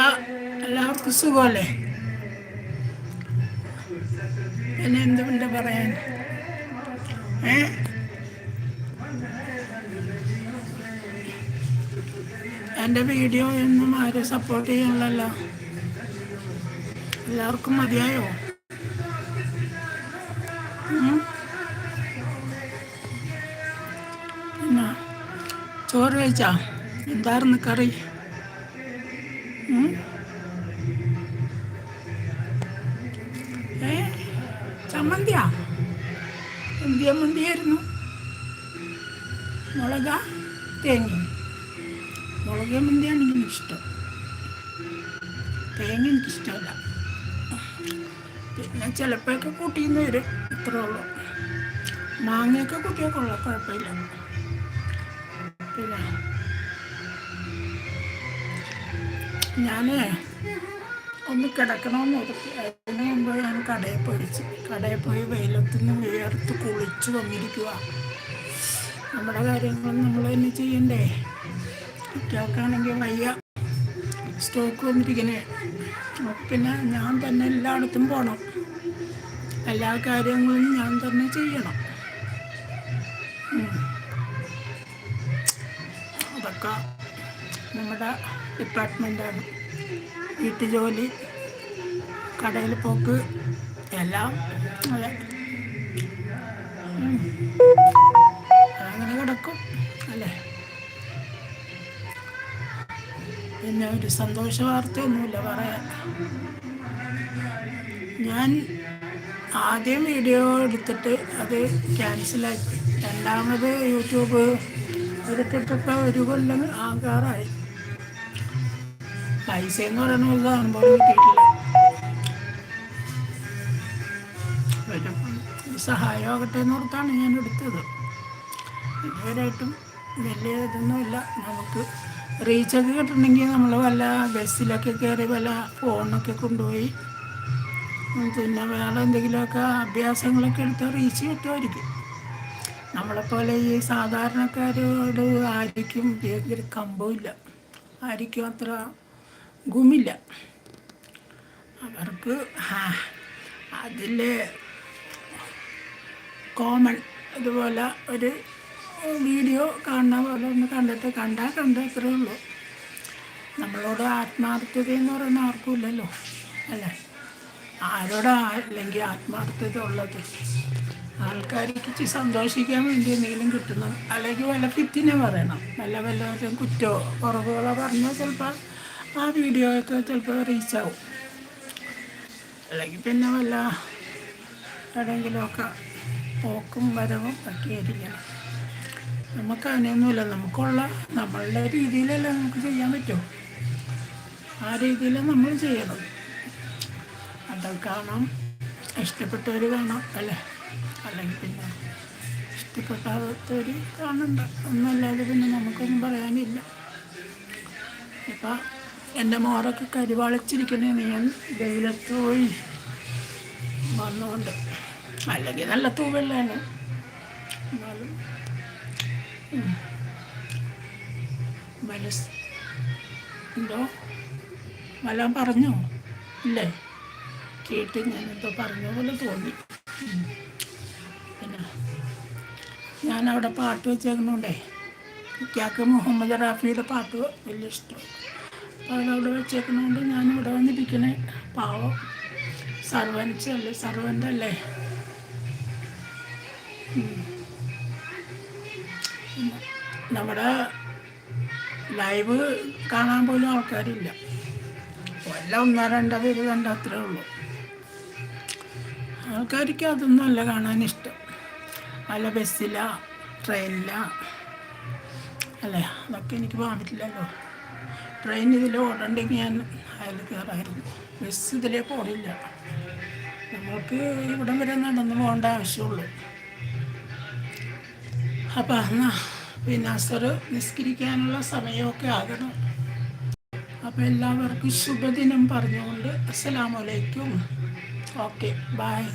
അപ്പൊ എല്ലാവർക്കും സുഖമല്ലേ? പിന്നെ എന്തുകൊണ്ട് പറയാൻ? ഏ? എന്റെ വീഡിയോ ഒന്നും ആരും സപ്പോർട്ട് ചെയ്യണല്ലോ എല്ലാവർക്കും മതിയായോ? ചോറ് കഴിച്ചാ? എന്തായിരുന്നു കറി? ഏ? ചമ്മന്തിയാ? എന്തിയ മുളക തേങ്ങ. മുളക മന്തിയാണ് എനിക്കിഷ്ടം. തേങ്ങ എനിക്കിഷ്ടമല്ല. പിന്നെ ചിലപ്പോഴൊക്കെ കൂട്ടിന്ന് വരും. ഇത്രേ ഉള്ളൂ. മാങ്ങയൊക്കെ കൂട്ടിയാൽ കൊള്ളാം കുഴപ്പമില്ല. ഞാൻ ഒന്ന് കിടക്കണമെന്ന് ഓർത്തി അതിന് മുമ്പ് ഞാൻ കടയിൽ പോയിച്ചു കടയിൽ പോയി വെയിലത്ത് നിന്ന് വേർത്ത് കുളിച്ച് വന്നിരിക്കുക നമ്മുടെ കാര്യങ്ങളും നമ്മൾ തന്നെ ചെയ്യണ്ടേ? കുട്ടികൾക്കാണെങ്കിൽ വയ്യ. സ്റ്റോക്ക് വന്നിരിക്കണേ. പിന്നെ ഞാൻ തന്നെ എല്ലായിടത്തും പോകണം എല്ലാ കാര്യങ്ങളും ഞാൻ തന്നെ ചെയ്യണം. അതൊക്കെ നമ്മുടെ ഡിപ്പാർട്ട്മെന്റാണ് വീട്ടുജോലി കടയിൽ പോക്ക് എല്ലാം അങ്ങനെ കിടക്കും അല്ലേ? പിന്നെ ഒരു സന്തോഷ വാർത്തയൊന്നുമില്ല പറയാൻ. ഞാൻ ആദ്യം വീഡിയോ എടുത്തിട്ട് അത് ക്യാൻസലായി രണ്ടാമത് യൂട്യൂബ്. എടുത്തിട്ടിപ്പോൾ ഒരു കൊല്ലം ആകാറായി. പൈസ എന്ന് പറയുന്ന ഒരു സഹായമാകട്ടെ എന്ന് ഓർത്താണ് ഞാൻ എടുത്തത്. ഇതുവരെയായിട്ടും വലിയ ഇതൊന്നുമില്ല നമുക്ക് റീച്ചൊക്കെ കിട്ടണമെങ്കിൽ നമ്മൾ വല്ല ബസ്സിലൊക്കെ കയറി വല്ല ഫോണൊക്കെ കൊണ്ടുപോയി പിന്നെ വേറെ എന്തെങ്കിലുമൊക്കെ അഭ്യാസങ്ങളൊക്കെ എടുത്ത് റീച്ച് കിട്ടുമായിരിക്കും. നമ്മളെപ്പോലെ ഈ സാധാരണക്കാരോട് ആയിരിക്കും ഭയങ്കര കമ്പമില്ല ആയിരിക്കും അത്ര ഗുമില്ല. അവർക്ക് അതിൽ കോമൺ ഇതുപോലെ ഒരു വീഡിയോ കാണുന്ന പോലെ ഒന്ന് കണ്ടിട്ട് കണ്ടാൽ കണ്ട അത്രേ ഉള്ളൂ. നമ്മളോട് ആത്മാർത്ഥത എന്ന് പറയുന്ന ആർക്കും ഇല്ലല്ലോ അല്ലേ? ആരോടാ അല്ലെങ്കിൽ ആത്മാർത്ഥത ഉള്ളത്? ആൾക്കാർക്ക് സന്തോഷിക്കാൻ വേണ്ടി എന്തെങ്കിലും കിട്ടുന്നു അല്ലെങ്കിൽ വല്ല ഫിറ്റിനെ പറയണം. വല്ല വല്ലവരും കുറ്റോ കുറവുകളോ പറഞ്ഞാൽ ചിലപ്പോൾ ആ വീഡിയോ ഒക്കെ ചിലപ്പോൾ റീച്ചാവും അല്ലെങ്കിൽ പിന്നെ വല്ല എവിടെയെങ്കിലുമൊക്കെ പോക്കും വരവും ഒക്കെ ആയിരിക്കണം നമുക്ക് അതിനൊന്നുമില്ല നമുക്കുള്ള നമ്മളുടെ രീതിയിലല്ല നമുക്ക് ചെയ്യാൻ പറ്റുമോ ആ രീതിയിൽ നമ്മൾ ചെയ്യണം. അത് കാണാം. ഇഷ്ടപ്പെട്ടവർ കാണാം അല്ലേ? അല്ലെങ്കിൽ പിന്നെ ഇഷ്ടപ്പെട്ടാത്തവർ കാണണ്ട. ഒന്നല്ലാതെ പിന്നെ നമുക്കൊന്നും പറയാനില്ല. ഇപ്പം എന്റെ മോറൊക്കെ കരിവാളിച്ചിരിക്കണേ. ഞാൻ വെയിലത്ത് പോയി വന്നുകൊണ്ട് അല്ലെങ്കിൽ നല്ല തൂവല്ലാണ് എന്നാലും മനസ് എന്തോ? വല്ലതും പറഞ്ഞോ? ഇല്ലേ? കേട്ട് ഞാൻ എന്തോ പറഞ്ഞ പോലെ തോന്നി. പിന്നെ ഞാനവിടെ പാട്ട് വെച്ചേക്കണോണ്ടേ ഇക്കാക്ക് മുഹമ്മദ് റാഫിയുടെ പാട്ട് വലിയ ഇഷ്ടം വെച്ചേക്കുന്നതുകൊണ്ട് ഞാൻ വെച്ചേക്കണോണ്ട് ഞാനിവിടെ വന്നിരിക്കണേ. പാവം. സർവൻസ് അല്ലേ സർവന്റ് അല്ലേ നമ്മുടെ ലൈവ് കാണാൻ പോലും ആൾക്കാരില്ല. വല്ല ഒന്നോ രണ്ടോ പേര് കണ്ട അത്രേ ഉള്ളൂ. ആൾക്കാർക്ക് അതൊന്നും അല്ല കാണാൻ ഇഷ്ടം. അല്ല ബസ്സില ട്രെയിനില. അല്ലേ? അതൊക്കെ എനിക്ക് പോകാൻ പറ്റില്ലല്ലോ ട്രെയിൻ ഇതിൽ ഓടണ്ടെങ്കിൽ ഞാൻ അതിൽ കയറായിരുന്നു. ബസ് ഇതിലേക്ക് ഓടില്ല നമുക്ക് ഇവിടം വരെ നടന്നു പോകേണ്ട ആവശ്യമുള്ളൂ. അപ്പം എന്നാൽ പിന്നെ അസർ നിസ്കരിക്കാനുള്ള സമയമൊക്കെ ആകണം. അപ്പം എല്ലാവർക്കും ശുഭദിനം പറഞ്ഞുകൊണ്ട് അസ്സലാമലൈക്കും ഓക്കെ ബായ്